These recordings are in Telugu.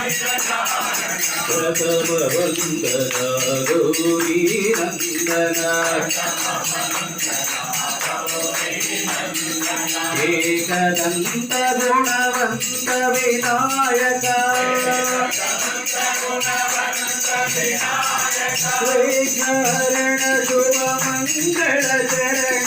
హే శివనందన పాయ గజానన ప్రథమ వందన గౌరీ నందన ఏకదంత గుణవంత వినాయక శ్రీకరణ శుభ మంగళ చరణ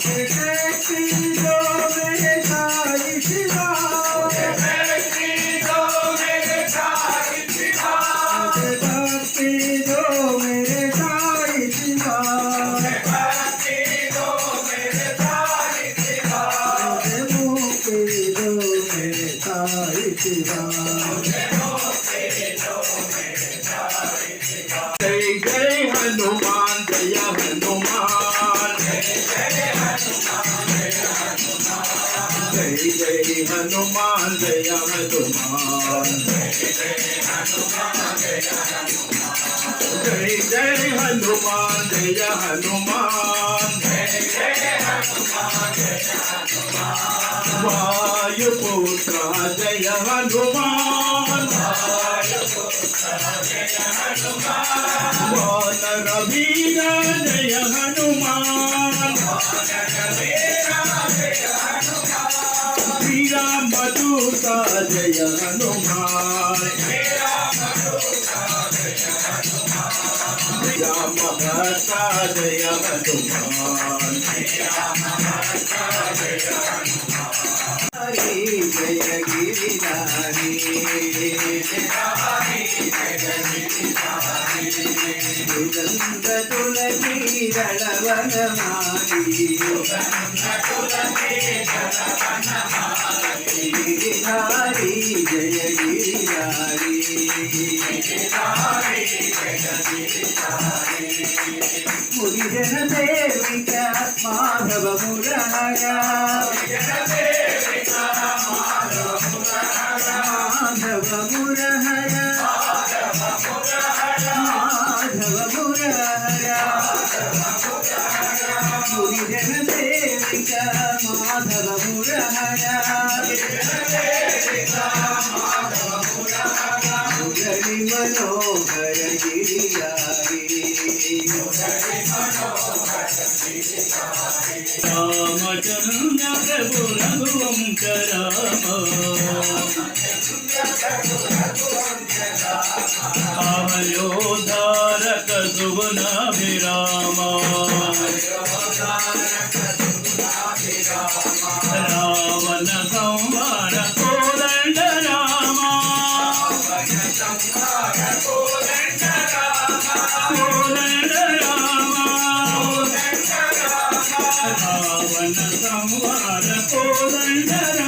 జై హనుమాన్ వాయుపుత్ర జయ హనుమాన్ వానర వీర జయ హనుమాన్ శ్రీరామదూత జయ హనుమాన్ హరి జయ గిరిధారి తులసి దళవనమాలి గిరిధారి జయ గిరిధారి మురిజన జనదేవిక మాధవ మురహర రఘువంశ అవయోధారక సుగుణాభిరామ கோதண்டரா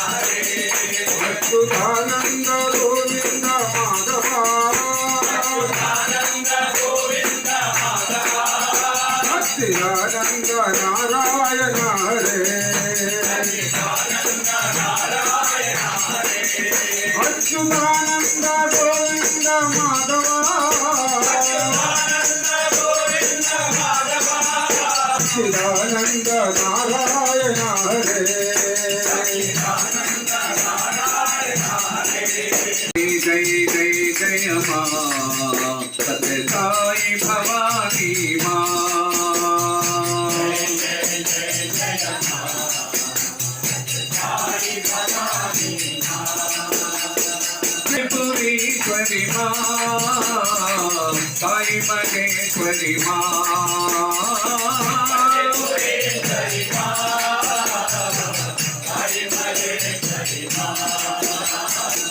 साई महेश्वरी माँ।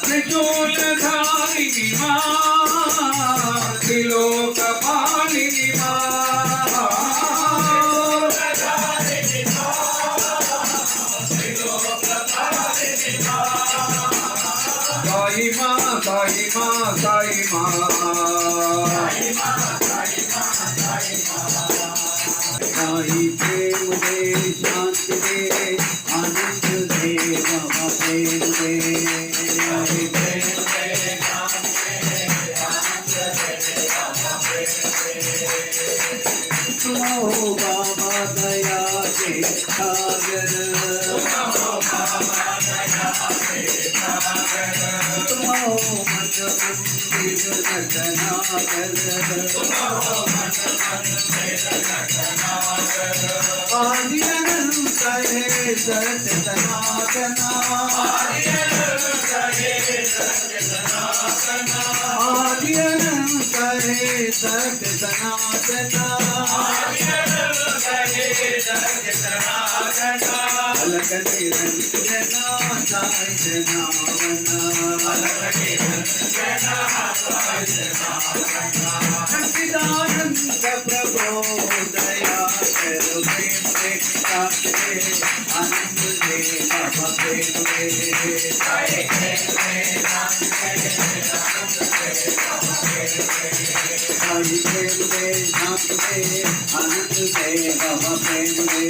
त्रिशूल धारिणी माँ त्रिलोक Oh, आदि अनंत है सत्य सनातना अलग निरंजना साई सच्चिदानंद प्रभो दया करो प्रेम से काटे आनंद दे बाबा प्रेम दे प्रेम दे शांत दे बाबा प्रेम दे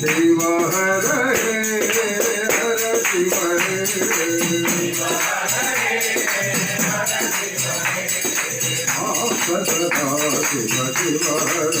शिव हर हर शिव सदा शिव शिव हर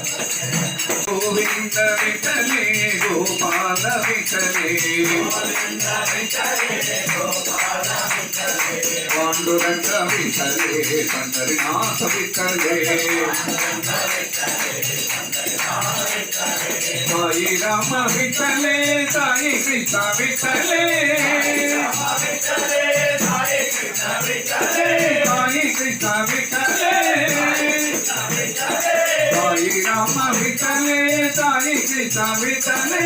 గోవింద విఠలే గోపాల విఠలే పాండురంగ విఠలే పండరినాథ విఠలే సాయి రామ విఠలే సాయి కృష్ణ విఠలే సాయి कृष्ण विठले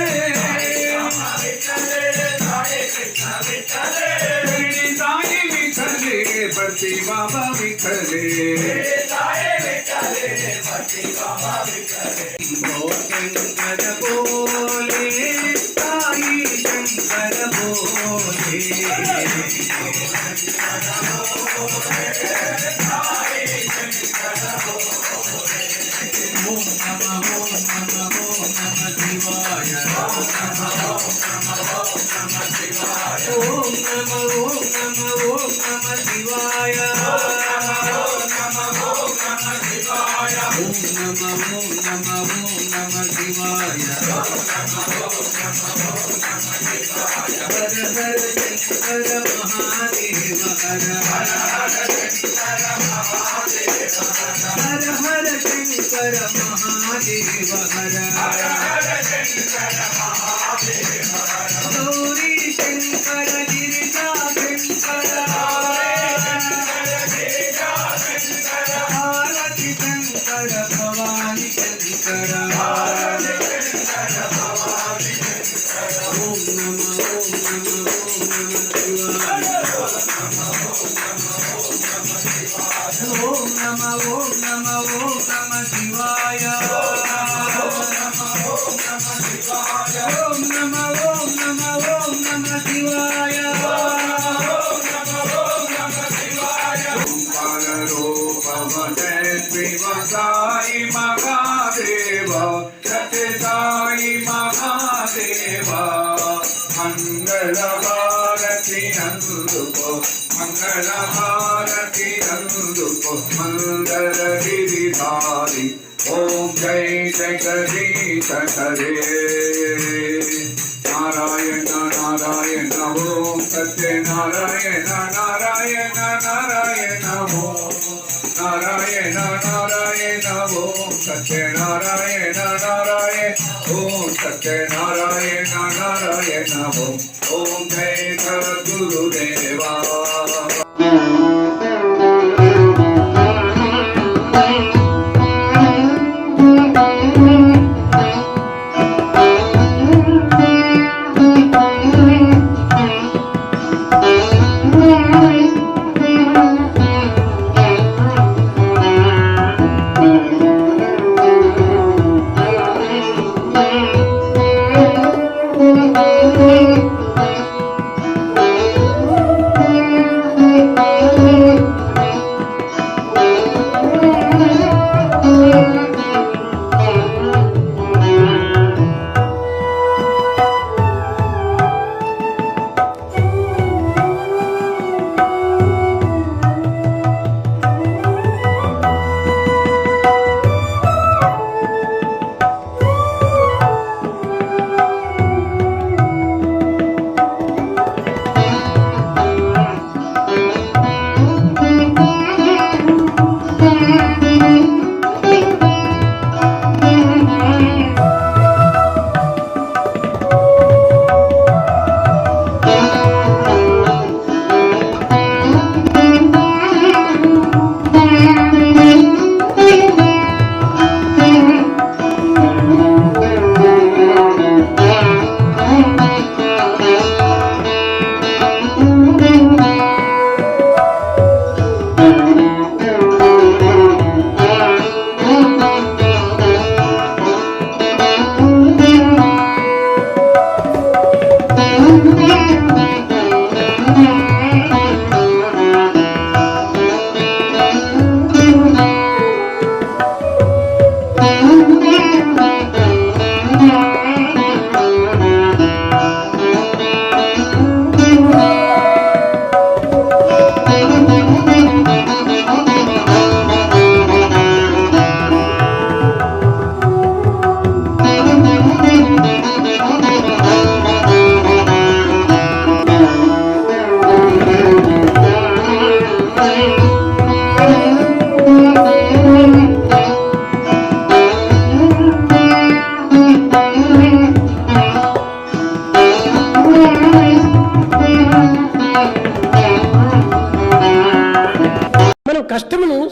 साई विठले बर्ती बाबा विठले शंकर बोले। నమో నమో నమ శివాయ హర హర శంకర మహాదేవ హర హర హర హర శంకర మహాదేవ హర హర శంకర మహాదేవ హర గౌరీ శంకర గిరిజా శంకర భారతి శంకర భవాని శంకర ఓం సాయి మహాదేవ సత్య సాయి మహాదేవ మంగళ భారతి అందుకో మంగళ భారతి అందుకో మంగళ గిరిధారి ఓం జై జగదీశ హరే నారాయణ నారాయణ ఓం సత్యనారాయణ నారాయణ నారాయణ ఓం నారాయణ ಶರಣ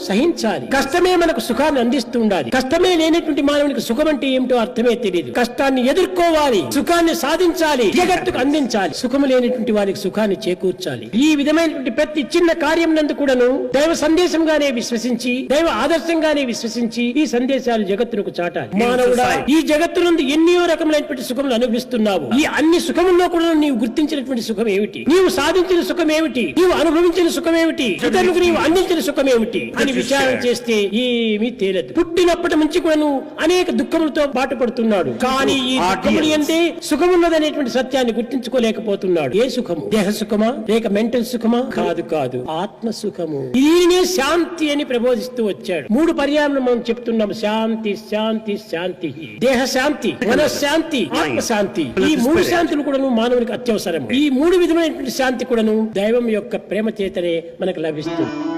సహించాలి. కష్టమే మనకు సుఖాన్ని అందిస్తూ ఉండాలి కష్టమే లేనటువంటి మానవునికి సుఖం అంటే ఏమిటో అర్థమే తెలియదు కష్టాన్ని ఎదుర్కోవాలి. సుఖాన్ని సాధించాలి. జగత్తుకు అందించాలి. సుఖము లేనటువంటి వారికి సుఖాన్ని చేకూర్చాలి. ఈ విధమైనటువంటి ప్రతి చిన్న కార్యం నందు కూడాను దైవ సందేశంగానే విశ్వసించి దైవ ఆదర్శంగానే విశ్వసించి ఈ సందేశాలు జగత్తునకు చాటాలి. మానవుడా ఈ జగత్తు నుండి ఎన్నో రకములైనటువంటి సుఖములు అనుభవిస్తున్నావు. ఈ అన్ని సుఖముల్లో కూడా నీవు గుర్తించినటువంటి సుఖం ఏమిటి? నీవు సాధించిన సుఖం ఏమిటి? నీవు అనుభవించిన సుఖం ఏమిటి? ఇతరులకు నీవు అందించిన సుఖం ఏమిటి? అని విచారణ చేస్తే ఏమీ తేలదు. పుట్టినప్పటి నుంచి కూడాను అనేక దుఃఖములతో బాటపడుతున్నాడు. కానీ ఈ దుఃఖములు అంటే సుఖమున్నదనేటువంటి సత్యాన్ని గుర్తించుకోలేకపోతున్నాడు. ఏ సుఖము? దేహ సుఖమా? లేక మెంటల్ సుఖమా? కాదు కాదు. ఆత్మ సుఖము. దీనినే శాంతి అని ప్రబోధిస్తూ వచ్చాడు. మూడు పర్యాలను మనం చెప్తున్నాం. శాంతి శాంతి శాంతి. దేహ శాంతి మన శాంతి ఆత్మ శాంతి. ఈ మూడు శాంతులు కూడాను మానవునికి అత్యవసరం ఈ మూడు విధమైనటువంటి శాంతి కూడాను దైవం యొక్క ప్రేమ చేతనే మనకు లభిస్తుంది.